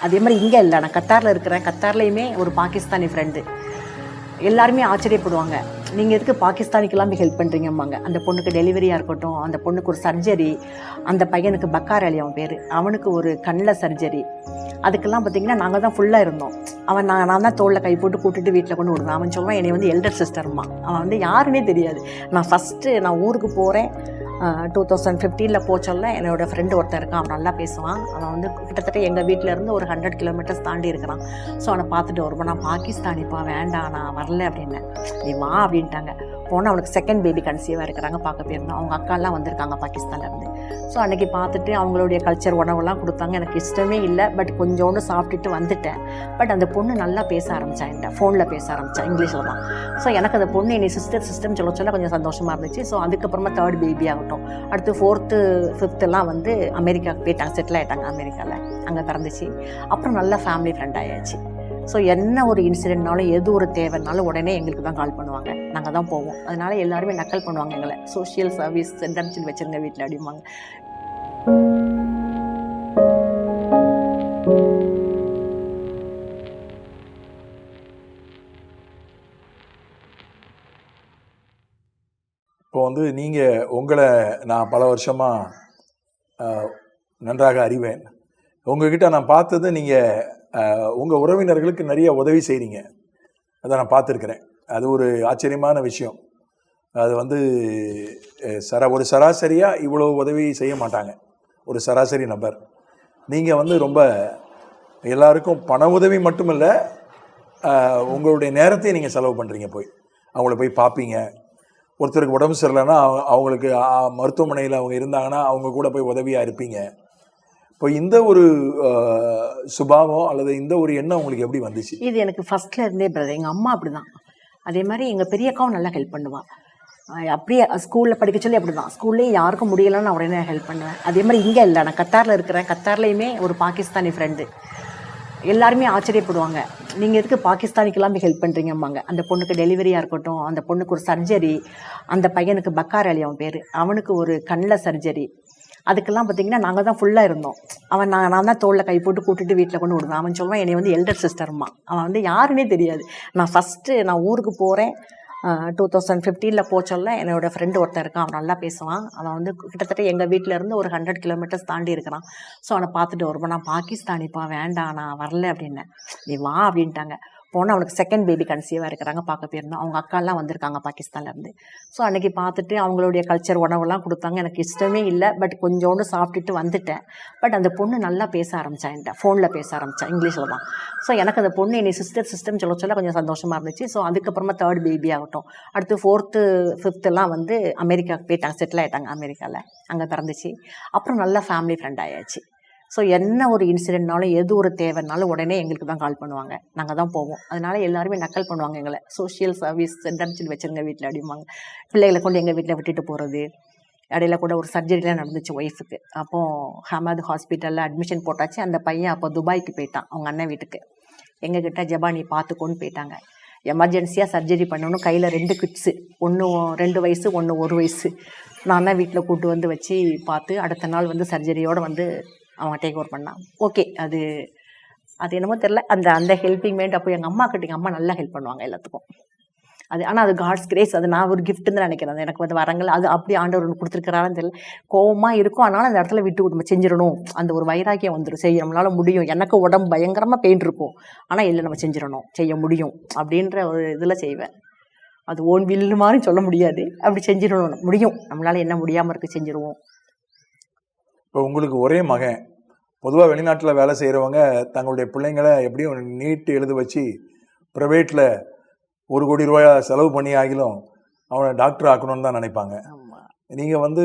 அதே மாதிரி இங்கே இல்லை நான் கத்தாரில் இருக்கிறேன். கத்தார்லேயுமே ஒரு பாகிஸ்தானி ஃப்ரெண்டு எல்லாருமே ஆச்சரியப்படுவாங்க. நீங்கள் எதுக்கு பாகிஸ்தானிக்கெல்லாம் போய் ஹெல்ப் பண்ணுறீங்கம்பாங்க அந்த பொண்ணுக்கு டெலிவரியாக இருக்கட்டும் அந்த பொண்ணுக்கு ஒரு சர்ஜரி அந்த பையனுக்கு பக்கார் அலி அவன் பேர். அவனுக்கு ஒரு கண்ணில் சர்ஜரி அதுக்கெல்லாம் பார்த்தீங்கன்னா நாங்கள் தான் ஃபுல்லாக இருந்தோம். அவன் நான் நான் தான் தோளில் கை போட்டு கூட்டிட்டு வீட்டில் கொண்டு விடுவேன். அவன் சொல்லுவான் என்னை வந்து எல்டர் சிஸ்டர்மா அவன் வந்து யாருன்னே தெரியாது. நான் ஃபஸ்ட்டு நான் ஊருக்கு போகிறேன் டூ தௌசண்ட் ஃபிஃப்டீனில் போச்சொல்ல என்னோடய ஃப்ரெண்டு ஒருத்தன் இருக்கான் அவன் நல்லா பேசுவான். அவன் வந்து கிட்டத்தட்ட எங்கள் வீட்டில் இருந்து ஒரு ஹண்ட்ரட் கிலோமீட்டர்ஸ் தாண்டி இருக்கிறான். ஸோ அவனை பார்த்துட்டு வருவான் நான் பாகிஸ்தானிப்பா வேண்டாம் நான் வரல அப்படின்னேன் நீ வா அப்படின்ட்டாங்க. போனால் அவனுக்கு செகண்ட் பேபி கன்சீவாக இருக்கிறாங்க பார்க்க போயிருந்தோம். அவங்க அக்காலாம் வந்திருக்காங்க பாகிஸ்தான்லேருந்து ஸோ அன்றைக்கி பார்த்துட்டு அவங்களுடைய கல்ச்சர் உணவெல்லாம் கொடுத்தாங்க. எனக்கு இஷ்டமே இல்லை பட் கொஞ்சோண்டு சாப்பிட்டுட்டு வந்துட்டேன். பட் அந்த பொண்ணு நல்லா பேச ஆரம்பிச்சா என்கிட்ட. ஃபோனில் பேச ஆரம்பிச்சா இங்கிலீஷில் தான். ஸோ எனக்கு அந்த பொண்ணு என்னை சிஸ்டர் சிஸ்டம் சொல்ல சொல்ல கொஞ்சம் சந்தோஷமாக இருந்துச்சு. ஸோ அதுக்கப்புறமா தேர்ட் பேபி ஆகட்டும். அடுத்து ஃபோர்த்து ஃபிஃப்த்துலாம் வந்து அமெரிக்காவுக்கு போயிட்டாங்க செட்டில் ஆகிட்டாங்க அமெரிக்காவில் அங்கே பிறந்துச்சு. அப்புறம் நல்ல ஃபேமிலி ஃப்ரெண்ட் ஆயாச்சு. ஸோ என்ன ஒரு இன்சிடென்ட்னாலும் எது ஒரு தேவைனாலும் உடனே எங்களுக்கு தான் கால் பண்ணுவாங்க. நாங்கள் தான் போவோம். அதனால எல்லாருமே நக்கல் பண்ணுவாங்க எங்களை. சோஷியல் சர்வீஸ் சென்டர்னு சொல்லி வச்சுருங்க வீட்டில் அப்படிம்பாங்க. இப்போ வந்து நீங்கள் உங்களை நான் பல வருஷமாக நன்றாக அறிவேன். உங்ககிட்ட நான் பார்த்தது நீங்கள் உங்கள் உறவினர்களுக்கு நிறைய உதவி செய்கிறீங்க அதை நான் பார்த்துருக்குறேன். அது ஒரு ஆச்சரியமான விஷயம். அது வந்து சரா ஒரு சராசரியாக இவ்வளோ உதவி செய்ய மாட்டாங்க. ஒரு சராசரி நபர். நீங்கள் வந்து ரொம்ப எல்லாருக்கும் பண உதவி மட்டுமில்ல உங்களுடைய நேரத்தையும் நீங்கள் செலவு பண்ணுறீங்க போய். அவங்கள போய் பார்ப்பீங்க. ஒருத்தருக்கு உடம்பு சரியில்லைன்னா அவங்களுக்கு மருத்துவமனையில் அவங்க இருந்தாங்கன்னா அவங்க கூட போய் உதவியாக இருப்பீங்க. இப்போ இந்த ஒரு சுபாவம் அல்லது இந்த ஒரு எண்ணம் உங்களுக்கு எப்படி வந்துச்சு? இது எனக்கு ஃபர்ஸ்ட்ல இருந்தே பிரதர் எங்கள் அம்மா அப்படிதான். அதே மாதிரி எங்கள் பெரிய அக்காவும் நல்லா ஹெல்ப் பண்ணுவாள் அப்படியே ஸ்கூலில் படிக்க சொல்லி அப்படி தான் ஸ்கூல்லேயே யாருக்கும் முடியலைன்னு நான் உடனே ஹெல்ப் பண்ணுவேன். அதே மாதிரி இங்கே இல்லை. நான் கத்தாரில் இருக்கிறேன். கத்தார்லேயுமே ஒரு பாகிஸ்தானி ஃப்ரெண்டு எல்லாருமே ஆச்சரியப்படுவாங்க. நீங்கள் எதுக்கு பாகிஸ்தானிக்கெல்லாம் போய் ஹெல்ப் பண்ணுறீங்கம்பாங்க அந்த பொண்ணுக்கு டெலிவரியாக இருக்கட்டும் அந்த பொண்ணுக்கு ஒரு சர்ஜரி அந்த பையனுக்கு பக்கார் அலி அவன் பேர். அவனுக்கு ஒரு கண்ணில் சர்ஜரி அதுக்கெல்லாம் பார்த்தீங்கன்னா நாங்கள் தான் ஃபுல்லாக இருந்தோம். அவன் நான் நான் தான் தோளில் கை போட்டு கூட்டிட்டு வீட்டில் கொண்டு விடுவேன். அவன் சொல்லுவான் என்னை வந்து எல்டர் சிஸ்டர்மா அவன் வந்து யாருன்னே தெரியாது. நான் ஃபஸ்ட்டு நான் ஊருக்கு போகிறேன் டூ தௌசண்ட் ஃபிஃப்டீனில் போச்சொல்ல என்னோட ஃப்ரெண்டு ஒருத்தன் இருக்கான். அவன் நல்லா பேசுவான். அவன் வந்து கிட்டத்தட்ட எங்கள் வீட்டில் இருந்து ஒரு ஹண்ட்ரட் கிலோமீட்டர்ஸ் தாண்டி இருக்கிறான். ஸோ அவனை பார்த்துட்டு வருவான். நான் பாகிஸ்தானிப்பா வேண்டாம் நான் வரல அப்படின்னேன். நீ வா அப்படின்ட்டாங்க. போனால் அவனுக்கு செகண்ட் பேபி கன்சீவாக இருக்கிறாங்க பார்க்க போயிருந்தோம். அவங்க அக்காலாம் வந்திருக்காங்க பாகிஸ்தான்லேருந்து ஸோ அன்றைக்கி பார்த்துட்டு அவங்களுடைய கல்ச்சர் உணவெல்லாம் கொடுத்தாங்க. எனக்கு இஷ்டமே இல்லை பட் கொஞ்சோண்டு சாப்பிட்டுட்டு வந்துட்டேன். பட் அந்த பொண்ணு நல்லா பேச ஆரம்பிச்சா என்கிட்ட. ஃபோனில் பேச ஆரம்பிச்சா இங்கிலீஷில் தான். ஸோ எனக்கு அந்த பொண்ணு என்னை சிஸ்டர் சிஸ்டம் சொல்ல சொல்ல கொஞ்சம் சந்தோஷமாக இருந்துச்சு. ஸோ அதுக்கப்புறமா தேர்ட் பேபி ஆகட்டும். அடுத்து ஃபோர்த்து ஃபிஃப்த்தெல்லாம் வந்து அமெரிக்காவுக்கு போயிட்டாங்க செட்டில் ஆகிட்டாங்க அமெரிக்காவில் அங்கே பிறந்துச்சு. அப்புறம் நல்ல ஃபேமிலி ஃப்ரெண்ட் ஆயாச்சு. ஸோ என்ன ஒரு இன்சிடென்ட்னாலும் எது ஒரு தேவைனாலும் உடனே எங்களுக்கு தான் கால் பண்ணுவாங்க. நாங்கள் தான் போவோம். அதனால எல்லாருமே நக்கல் பண்ணுவாங்க எங்களை. சோஷியல் சர்வீஸ் சென்டர்னு சொல்லி வச்சுருங்க வீட்டில் அப்படிம்பாங்க. பிள்ளைகளை கொண்டு எங்கள் வீட்டில் விட்டுட்டு போகிறது இடையில கூட ஒரு சர்ஜரிலாம் நடந்துச்சு ஒய்ஃபுக்கு அப்போது ஹமாத் ஹாஸ்பிட்டலில் அட்மிஷன் போட்டாச்சு. அந்த பையன் அப்போ துபாய்க்கு போயிட்டான் அவங்க அண்ணன் வீட்டுக்கு. எங்ககிட்ட ஜபானி பார்த்துக்கோன்னு போயிட்டாங்க. எமர்ஜென்சியாக சர்ஜரி பண்ணணும். கையில் ரெண்டு கிட்ஸு ஒன்று ரெண்டு வயசு ஒன்று ஒரு வயசு. நான் தான் வீட்டில் கூட்டு வந்து வச்சு பார்த்து அடுத்த நாள் வந்து சர்ஜரியோடு வந்து அவங்க டேக் ஓவர் பண்ணான். ஓகே அது அது என்னமோ தெரில அந்த அந்த ஹெல்பிங் மைண்ட் அப்போ எங்கள் அம்மா கிட்ட எங்கள் அம்மா நல்லா ஹெல்ப் பண்ணுவாங்க எல்லாத்துக்கும். அது ஆனால் அது காட்ஸ் கிரேஸ் அது நான் ஒரு கிஃப்ட்னு நினைக்கிறேன். அது எனக்கு வந்து வரங்கள் அது அப்படி ஆண்டவர் ஒன்று கொடுத்துருக்கிறாருன்னு தெரியல. கோவமாக இருக்கும் அதனால அந்த இடத்துல விட்டு விட்டு செஞ்சிடணும். அந்த ஒரு வைராக்கியம் வந்துடும் செய்ய நம்மளால் முடியும். எனக்கு உடம்பு பயங்கரமாக பெயின் இருக்கும். ஆனால் இல்லை நம்ம செஞ்சிடணும். செய்ய முடியும். அப்படின்ற ஒரு இதில் செய்வேன். அது ஓன் வில்லு மாதிரி சொல்ல முடியாது. அப்படி செஞ்சிடணும். முடியும். நம்மளால் என்ன முடியாமல் இருக்குது செஞ்சிருவோம். இப்போ உங்களுக்கு ஒரே மகன். பொதுவாக வெளிநாட்டில் வேலை செய்கிறவங்க தங்களுடைய பிள்ளைங்களை எப்படியும் நீட் எழுத வச்சு ப்ரைவேட்டில் ஒரு கோடி ரூபாய் செலவு பண்ணி ஆகிலும் அவனை டாக்டர் ஆக்கணும்னு தான் நினைப்பாங்க. நீங்கள் வந்து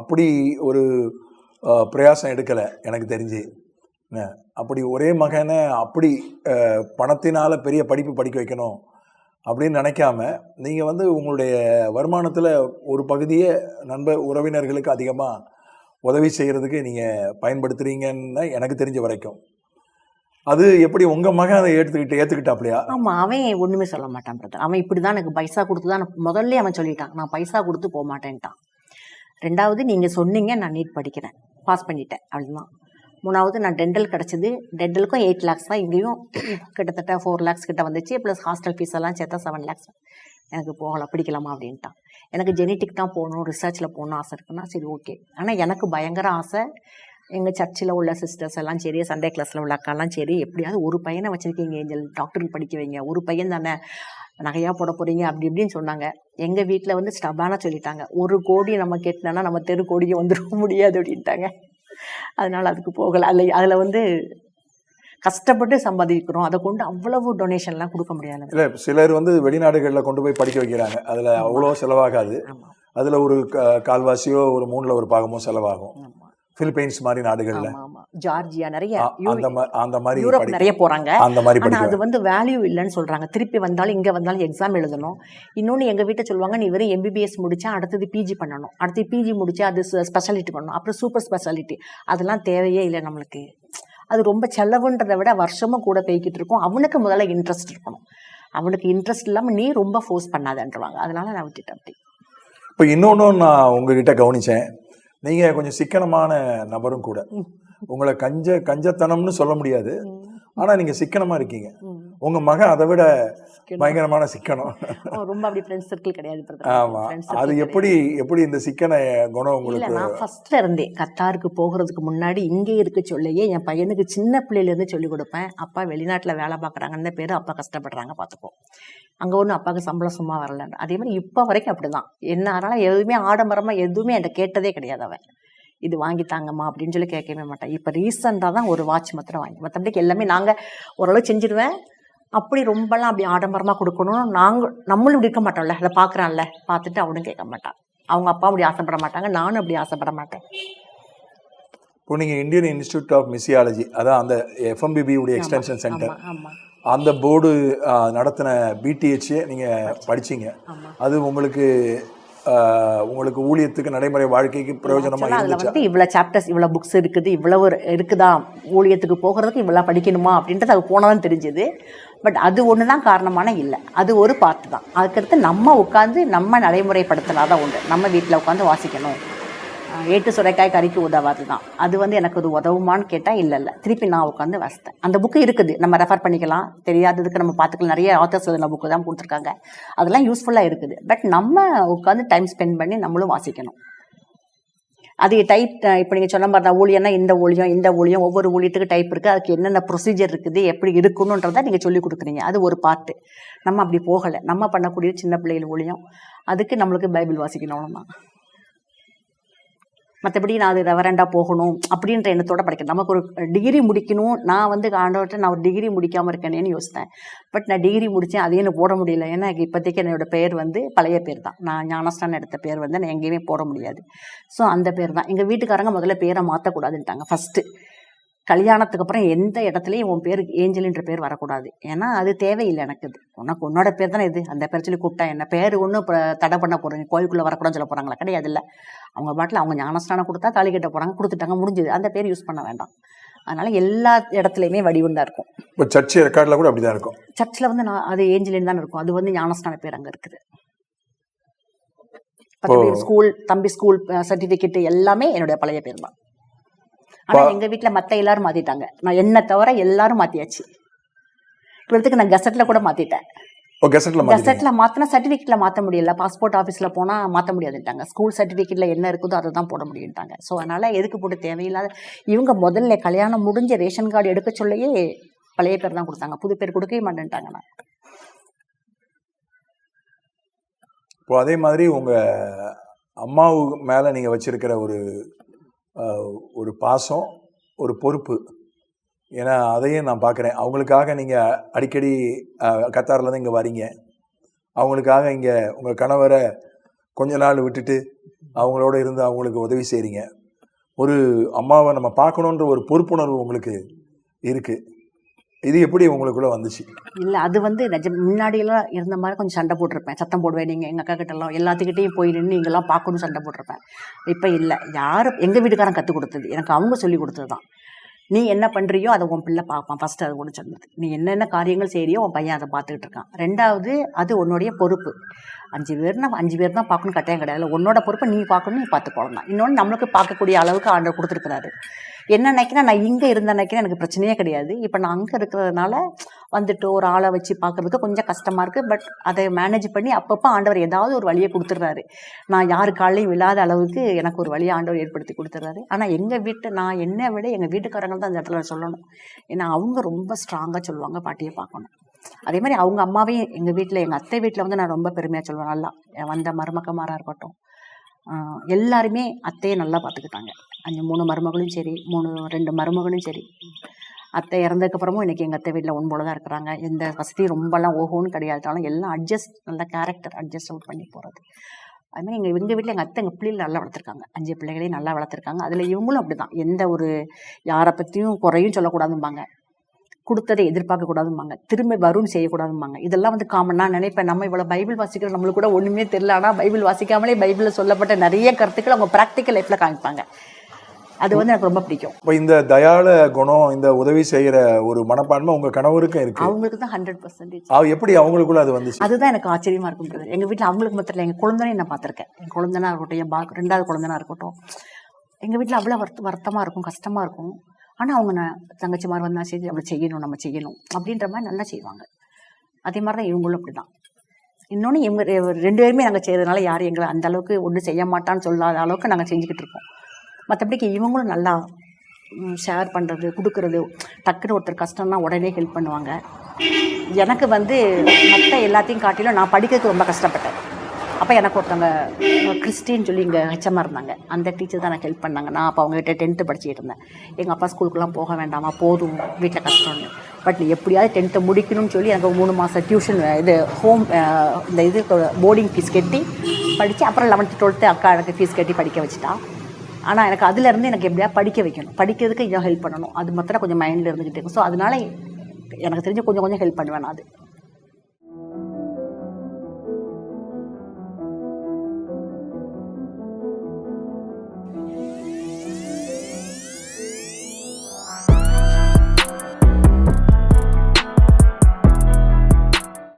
அப்படி ஒரு பிரயாசம் எடுக்கலை எனக்கு தெரிஞ்சு. அப்படி ஒரே மகனை அப்படி பணத்தினால பெரிய படிப்பு படிக்க வைக்கணும் அப்படின்னு நினைக்காம நீங்கள் வந்து உங்களுடைய வருமானத்தில் ஒரு பகுதியை நண்பர் உறவினர்களுக்கு அதிகமாக உதவி செய்கிறதுக்கு நீங்கள் பயன்படுத்துகிறீங்கன்னு எனக்கு தெரிஞ்ச வரைக்கும். அது எப்படி உங்கள் மகன் அதை ஏற்றுக்கிட்டு ஏற்றுக்கிட்டாப்லையா ஆமாம் அவன் ஒன்றுமே சொல்ல மாட்டான் பிரதர் அவன் இப்படி தான் எனக்கு பைசா கொடுத்து தான் நான் முதல்ல அவன் சொல்லிட்டான். நான் பைசா கொடுத்து போக மாட்டேன்ட்டான். ரெண்டாவது நீங்கள் சொன்னீங்க நான் நீட் படிக்கிறேன். பாஸ் பண்ணிட்டேன் அப்படின்னா மூணாவது நான் டென்டல் கிடச்சிது. டென்டலுக்கும் எயிட் லேக்ஸ் தான் இங்கேயும். கிட்டத்தட்ட ஃபோர் லேக்ஸ் கிட்ட வந்துச்சு. ப்ளஸ் ஹாஸ்டல் ஃபீஸ் எல்லாம் சேர்த்தா செவன் லேக்ஸ் எனக்கு போகலாம் பிடிக்கலாமா அப்படின்ட்டான். எனக்கு ஜெனட்டிக் தான் போகணும் ரிசர்ச்சில் போகணும் ஆசை இருக்குன்னா சரி ஓகே ஆனால் எனக்கு பயங்கர ஆசை எங்கள் சர்ச்சில் உள்ள சிஸ்டர்ஸ் எல்லாம் சரி சண்டே கிளாஸில் உள்ள அக்காலாம் சரி எப்படியாவது ஒரு பையனை வச்சுருக்கீங்க ஏஞ்சல் டாக்டருக்கு படிக்க வைங்க ஒரு பையன் தானே நகையாக போட போகிறீங்க அப்படி இப்படின்னு சொன்னாங்க. எங்கள் வீட்டில் வந்து ஸ்டபானாக சொல்லிட்டாங்க. ஒரு கோடி நம்ம கேட்டோன்னா நம்ம தெரு கோடிக்கு வந்துட முடியாது அப்படின்ட்டாங்க. அதனால் அதுக்கு போகலை. அதில் அதில் வந்து கஷ்டப்பட்டு சம்பாதிக்கிறோம். அதை கொண்டு அவ்வளவு டொனேஷன்லாம் கொடுக்க முடியாது. இல்லை சிலர் வந்து வெளிநாடுகளில் கொண்டு போய் படிக்க வைக்கிறாங்க. அதில் அவ்வளோ செலவாகாது. அதில் ஒரு கால்வாசியோ ஒரு மூணில் ஒரு பாகமோ செலவாகும். பிலிப்பைன்ஸ் மாதிரி நாடுகளில். ஜார்ஜியா நிறைய அந்த அந்த மாதிரி யூரோப் நிறைய போகிறாங்க அந்த மாதிரி ஆனா படிக்க அது வந்து வேல்யூ இல்லைன்னு சொல்றாங்க. திருப்பி வந்தாலும் இங்க வந்தாலும் எக்ஸாம் எழுதணும். இன்னொன்னு எங்க வீட்டை சொல்லுவாங்க நீ வெறும் எம்பிபிஎஸ் முடிச்சா அடுத்தது பிஜி பண்ணணும். அடுத்து பிஜி முடிச்சா அது ஸ்பெஷாலிட்டி பண்ணணும். அப்புறம் சூப்பர் ஸ்பெஷாலிட்டி அதெல்லாம் தேவையே இல்லை நம்மளுக்கு. அது ரொம்ப செலவுன்றதை விட வருஷமும் கூட போய்கிட்டு இருக்கும். அவனுக்கு முதல்ல இன்ட்ரெஸ்ட் இருக்கணும். அவனுக்கு இன்ட்ரெஸ்ட் இல்லாம நீ ரொம்ப ஃபோர்ஸ் பண்ணாதன்றவாங்க. அதனால நான் விட்டுட்டேன் அப்படி. இப்போ இன்னொன்றும் நான் உங்ககிட்ட கவனிச்சேன். நீங்கள் கொஞ்சம் சிக்கனமான நபரும் கூட. உங்களை கஞ்ச கஞ்சத்தனம்னு சொல்ல முடியாது. ஆனால் நீங்கள் சிக்கனமாக இருக்கீங்க. உங்கள் மகன் அதை விட பயங்கரமான சிக்கனம். ரொம்ப அப்படி ஃப்ரெண்ட்ஸ் சர்க்கிள் கிடையாது Friends அது எப்படி எப்படி இந்த சிக்கன குணம் இல்ல உங்களுக்கு நான் ஃபர்ஸ்ட்ல இருந்தே கத்தாருக்கு போகிறதுக்கு முன்னாடி இங்கே இருக்க சொல்லையே என் பையனுக்கு சின்ன பிள்ளையில இருந்து சொல்லி கொடுப்பேன். அப்பா வெளிநாட்டுல வேலை பார்க்குறாங்கன்னு பேர். அப்பா கஷ்டப்படுறாங்க பார்த்துக்கோ. அங்க ஒன்றும் அப்பாவுக்கு சம்பளம் சும்மா வரல அதே மாதிரி இப்போ வரைக்கும் அப்படிதான். என்ன அதனால எதுவுமே ஆடம்பரமா எதுவுமே என்கிட்ட கேட்டதே கிடையாது அவன். இது வாங்கி தாங்கம்மா அப்படின்னு சொல்லி கேட்கவே மாட்டேன். இப்போ ரீசெண்டாக தான் ஒரு வாட்ச் மாத்திரம் வாங்கி. மற்றபடிக்கு எல்லாமே நாங்கள் ஓரளவு செஞ்சிடுவேன் அப்படி ரொம்பலாம் அப்படி ஆடம்பரமாக கொடுக்கணும். நாங்கள் நம்மளும் இப்படி இருக்க மாட்டோம்ல. அதை பார்க்குறான்ல. பார்த்துட்டு அவனும் கேட்க மாட்டான். அவங்க அப்பா அப்படி ஆசைப்பட மாட்டாங்க. நானும் அப்படி ஆசைப்பட மாட்டேன். இப்போ நீங்கள் இந்தியன் இன்ஸ்டியூட் ஆஃப் மிசியாலஜி அதான் அந்த எஃப்எம்பிபி உடைய எக்ஸ்டென்ஷன் சென்டர் அந்த போர்டு நடத்தின பிடிஹெச் நீங்கள் படிச்சீங்க. அது உங்களுக்கு உங்களுக்கு ஊழியத்துக்கு நடைமுறை வாழ்க்கைக்கு பிரயோஜனமாக இருந்துச்சா? வந்து இவ்வளோ சாப்டர்ஸ் இவ்வளோ புக்ஸ் இருக்குது இவ்வளவு இருக்குதா ஊழியத்துக்கு போகிறதுக்கு இவ்வளோ படிக்கணுமா? அப்படின்றது அது போனதான் தெரிஞ்சுது. பட் அது ஒன்று தான் காரணமான இல்லை. அது ஒரு பார்ட் தான். அதுக்கடுத்து நம்ம உட்காந்து நம்ம நடைமுறைப்படுத்தினா தான் உண்டு. நம்ம வீட்டில் உட்காந்து வாசிக்கணும். ஏட்டு சுரைக்காய் கறிக்கு உதவாது தான். அது வந்து எனக்கு அது உதவுமான்னு கேட்டால் இல்லை இல்லை. திருப்பி நான் உட்காந்து வாசித்தேன் அந்த புக்கு இருக்குது. நம்ம ரெஃபர் பண்ணிக்கலாம். தெரியாததுக்கு நம்ம பார்த்துக்கலாம். நிறைய ஆத்தர்ஸ் எழுதின புக்கு தான் கொடுத்துருக்காங்க. அதெல்லாம் யூஸ்ஃபுல்லாக இருக்குது. பட் நம்ம உட்காந்து டைம் ஸ்பெண்ட் பண்ணி நம்மளும் வாசிக்கணும். அது டைப் இப்போ நீங்கள் சொன்ன மாதிரி தான் ஊழியம்னா இந்த ஊழியம் இந்த ஊழியம் ஒவ்வொரு ஊழியத்துக்கு டைப் இருக்குது அதுக்கு என்னென்ன ப்ரொசீஜர் இருக்குது எப்படி இருக்கணுன்றதை நீங்கள் சொல்லி கொடுக்குறீங்க. அது ஒரு பார்ட்டு நம்ம அப்படி போகலை. நம்ம பண்ணக்கூடிய சின்ன பிள்ளைகள் ஊழியம். அதுக்கு நம்மளுக்கு பைபிள் வாசிக்கணும் அவ்வளோதான் மற்றபடி நான் அது ரெவரண்டாக போகணும் அப்படின்ற எண்ணத்தோட படிக்கிறேன் நமக்கு ஒரு டிகிரி முடிக்கணும். நான் வந்து ஆண்டவர்கிட்ட நான் ஒரு டிகிரி முடிக்காமல் இருக்கேனேன்னு யோசித்தேன். பட் நான் டிகிரி முடித்தேன் அதையும் எனக்கு போட முடியல. ஏன்னா இப்போதைக்கு என்னோட பேர் வந்து பழைய பேர் தான். நான் ஞானஸ்தானம் எடுத்த பேர் வந்து நான் எங்கேயுமே போட முடியாது. ஸோ அந்த பேர் தான். எங்கள் வீட்டுக்காரங்க முதல்ல பேரை மாற்றக்கூடாதுன்ட்டாங்க ஃபஸ்ட்டு கல்யாணத்துக்கு அப்புறம் எந்த இடத்துலையும் உன் பேர் ஏஞ்சலின்ற பேர் வரக்கூடாது. ஏன்னா அது தேவையில்லை எனக்கு. இது உனக்கு உன்னோட பேர் தானே இது. அந்த பேர் சொல்லி கூப்பிட்டா என்ன? பேர் ஒன்றும் இப்போ தடை பண்ண போகிறீங்க கோயிலுக்குள்ளே வரக்கூடாதுன்னு சொல்ல போகிறாங்களா கிடையாது இல்லை. அவங்க பாட்டில் அவங்க ஞானஸ்தானம் கொடுத்தா தாலி கட்ட போகிறாங்க கொடுத்துட்டாங்க. முடிஞ்சுது. அந்த பேர் யூஸ் பண்ண வேண்டாம். அதனால எல்லா இடத்துலையுமே வடிவம் தான் இருக்கும். இப்போ சர்ச் ரெக்கார்டில் கூட அப்படி தான் இருக்கும் சர்ச்சில் வந்து நான் அது ஏஞ்சலின் தான் இருக்கும். அது வந்து ஞானஸ்தான பேர் அங்கே இருக்குது. ஸ்கூல் தம்பி ஸ்கூல் சர்டிஃபிகேட் எல்லாமே என்னுடைய பழைய பேர் தான். ஆனால் எங்கள் வீட்டில் மற்ற எல்லாரும் மாற்றிட்டாங்க நான் என்ன தவிர எல்லாரும் மாற்றியாச்சு இவ்வளோத்துக்கு நான் கெசட்டில் கூட மாற்றி கெசட்டில் மாற்றினா சர்டிஃபிகேட்டில் மாற்ற முடியல. பாஸ்போர்ட் ஆஃபீஸில் போனால் மாற்ற முடியாதுட்டாங்க ஸ்கூல் சர்டிஃபிகேட்டில் என்ன இருக்குதோ அதை தான் போட முடியும்ட்டாங்க ஸோ அதனால் எதுக்கு போட்டு தேவையில்லாத இவங்க முதல்ல கல்யாணம் முடிஞ்ச ரேஷன் கார்டு எடுக்க சொல்லையே பழைய பேர் தான் கொடுத்தாங்க. புது பேர் கொடுக்கவே மாட்டேன்ட்டாங்க நான் இப்போ அதே மாதிரி உங்கள் அம்மாவு மேலே நீங்கள் வச்சிருக்கிற ஒரு ஒரு பாசம் ஒரு பொறுப்பு. ஏன்னா அதையும் நான் பார்க்குறேன் அவங்களுக்காக நீங்கள் அடிக்கடி கத்தாரில் தான் இங்கே வரீங்க. அவங்களுக்காக இங்கே உங்கள் கணவரை கொஞ்ச நாள் விட்டுட்டு அவங்களோட இருந்து அவங்களுக்கு உதவி செய்கிறீங்க ஒரு அம்மாவை நம்ம பார்க்கணுன்ற ஒரு பொறுப்புணர்வு உங்களுக்கு இருக்குது இது எப்படி உங்களுக்குள்ள வந்துச்சு? இல்லை அது வந்து நிஜ முன்னாடியெல்லாம் இருந்த மாதிரி கொஞ்சம் சண்டை போட்டிருப்பேன். சத்தம் போடுவேன் நீங்கள் எங்கள் அக்கா கிட்டலாம் எல்லாத்துக்கிட்டையும் போய் நின்று இங்கெல்லாம் பார்க்கணும் சண்டை போட்டிருப்பேன். இப்போ இல்லை யார் எங்கள் வீட்டுக்காரன் கற்றுக் கொடுத்தது. எனக்கு அவங்க சொல்லி கொடுத்தது தான் நீ என்ன பண்ணுறியோ அதை உன் பிள்ளை பார்ப்பான். ஃபஸ்ட்டு அது ஒன்று சொன்னது. நீ என்னென்ன காரியங்கள் செய்கிறியோ உன் பையன் அதை பார்த்துக்கிட்டு இருக்கான். ரெண்டாவது அது உன்னுடைய பொறுப்பு. அஞ்சு பேர் நம்ம அஞ்சு பேர் தான் பார்க்கணும் கட்டாயம் கிடையாது. உன்னோட பொறுப்பை நீ பார்க்கணும் நீ பார்த்து போகலாம் இன்னொன்று நம்மளுக்கு பார்க்கக்கூடிய அளவுக்கு ஆண்டர் கொடுத்துருக்கிறாரு. என்ன நினைக்கிறேன் நான் இங்கே இருந்த நினைக்கிறேன் எனக்கு பிரச்சனையே கிடையாது. இப்போ நான் அங்கே இருக்கிறதுனால வந்துட்டு ஒரு ஆளை வச்சு பார்க்கறதுக்கு கொஞ்சம் கஷ்டமாக இருக்குது பட் அதை மேனேஜ் பண்ணி அப்பப்போ ஆண்டவர் ஏதாவது ஒரு வழியை கொடுத்துட்றாரு. நான் யாரு காலையும் விழாத அளவுக்கு எனக்கு ஒரு வழியை ஆண்டவர் ஏற்படுத்தி கொடுத்துட்றாரு. ஆனால் எங்கள் வீட்டு நான் என்னை விட எங்கள் வீட்டுக்காரங்க தான் அந்த இடத்துல சொல்லணும். ஏன்னா அவங்க ரொம்ப ஸ்ட்ராங்காக சொல்லுவாங்க பாட்டியை பார்க்கணும். அதே மாதிரி அவங்க அம்மாவையும் எங்கள் வீட்டில் எங்கள் அத்தை வீட்டில் வந்து நான் ரொம்ப பெருமையாக சொல்லுவேன். நல்லா வந்த மருமக்கமாராக இருக்கட்டும் எல்லாருமே அத்தையை நல்லா பார்த்துக்கிட்டாங்க. அந்த மூணு மருமகளும் சரி மூணு ரெண்டு மருமகளும் சரி. அத்தை இறந்ததுக்கப்புறமும் இன்றைக்கி எங்கள் அத்தை வீட்டில் ஒன்போல தான் இருக்கிறாங்க. எந்த வசதியும் ரொம்பலாம் ஓஹோன்னு கிடையாதுனாலும் எல்லாம் அட்ஜஸ்ட் நல்ல கேரக்டர் அட்ஜஸ்ட் அவுட் பண்ணி போகிறது அதுமாதிரி எங்கள் எங்கள் வீட்டில் எங்கள் அத்தை எங்கள் பிள்ளைகள் நல்லா வளர்த்துருக்காங்க. அஞ்சு பிள்ளைகளையும் நல்லா வளர்த்துருக்காங்க. அதில் இவங்களும் அப்படி தான் எந்த ஒரு யாரை பற்றியும் குறையும் சொல்லக்கூடாதும்பாங்க. கொடுத்ததை எதிர்பார்க்க கூடாதும்பாங்க திரும்ப வரும்னு செய்யக்கூடாதும்பாங்க. இதெல்லாம் வந்து காமன் நான் நினைப்பேன் நம்ம இவ்வளோ பைபிள் வாசிக்கிறோம் நம்மளுக்கு கூட ஒன்றுமே தெரியல. ஆனால் பைபிள் வாசிக்காமலே பைபிளில் சொல்லப்பட்ட நிறைய கருத்துக்கள் அவங்க ப்ராக்டிக்கல் லைஃப்பில் காமிப்பாங்க. அது வந்து எனக்கு ரொம்ப பிடிக்கும். இப்போ இந்த தயாள குணம் இந்த உதவி செய்யற ஒரு மனப்பான்மை உங்க கணவருக்கும் இருக்கு. அவங்களுக்கு தான் ஹண்ட்ரட் பர்சன்டேஜ் அவ எப்படி அவங்களுக்குள்ள அது வந்துச்சு? அதுதான் எனக்கு ஆச்சரியமா இருக்கும் பிரதர். எங்க வீட்டில் அவங்களுக்கு மாத்திரம் இல்லை, எங்க குழந்தையும் நான் பார்த்துருக்கேன். என் குழந்தனா இருக்கட்டும் என் பா ரெண்டாவது குழந்தனா இருக்கட்டும். எங்க வீட்டில் அவ்வளோ வருத்த வருத்தமா இருக்கும் கஷ்டமா இருக்கும். ஆனால் அவங்க நான் தங்கச்சிமார் வந்தால் சரி அவளை செய்யணும் நம்ம செய்யணும் அப்படின்ற மாதிரி நல்லா செய்வாங்க. அதே மாதிரி தான் இவங்களும் அப்படிதான். இன்னொன்று இவங்க ரெ- ரெண்டு பேருமே நாங்கள் செய்யறதுனால யாரும் எங்களை அந்த அளவுக்கு ஒன்றும் செய்ய மாட்டான்னு சொல்லாத அளவுக்கு நாங்கள் செஞ்சுக்கிட்டு இருக்கோம். மற்றபடிக்கு இவங்களும் நல்லா ஷேர் பண்ணுறது கொடுக்குறது டக்குன்னு ஒருத்தர் கஷ்டம்னா உடனே ஹெல்ப் பண்ணுவாங்க. எனக்கு வந்து மற்ற எல்லாத்தையும் காட்டிலும் நான் படிக்கிறதுக்கு ரொம்ப கஷ்டப்பட்டேன். அப்போ எனக்கு ஒருத்தவங்க கிறிஸ்டின்னு சொல்லி இங்கே ஹெச்சமாக இருந்தாங்க. அந்த டீச்சர் தான் எனக்கு ஹெல்ப் பண்ணாங்க. நான் அப்போ அவங்ககிட்ட டென்த்து படிச்சுட்டு இருந்தேன். எங்கள் அப்பா ஸ்கூலுக்குலாம் போக வேண்டாமா? போதும். வீட்டில் கஷ்டம்னு. பட் நீ எப்படியாவது டென்த்தை முடிக்கணும்னு சொல்லி எனக்கு மூணு மாதம் டியூஷன் இது ஹோம் இந்த இது போர்டிங் ஃபீஸ் கட்டி படித்து அப்புறம் லெவன்த்து டுவெல்த்து அக்கா எனக்கு ஃபீஸ் கட்டி படிக்க வச்சுட்டா. ஆனால் எனக்கு அதுலேருந்து எனக்கு எப்படியா படிக்க வைக்கணும். படிக்கிறதுக்கு இதை ஹெல்ப் பண்ணணும். அது மாத்திரம் கொஞ்சம் மைண்டில் இருந்துக்கிட்டே இருக்கும் ஸோ அதனால எனக்கு தெரிஞ்சு கொஞ்சம் கொஞ்சம் ஹெல்ப் பண்ணுவேன் நான் அது.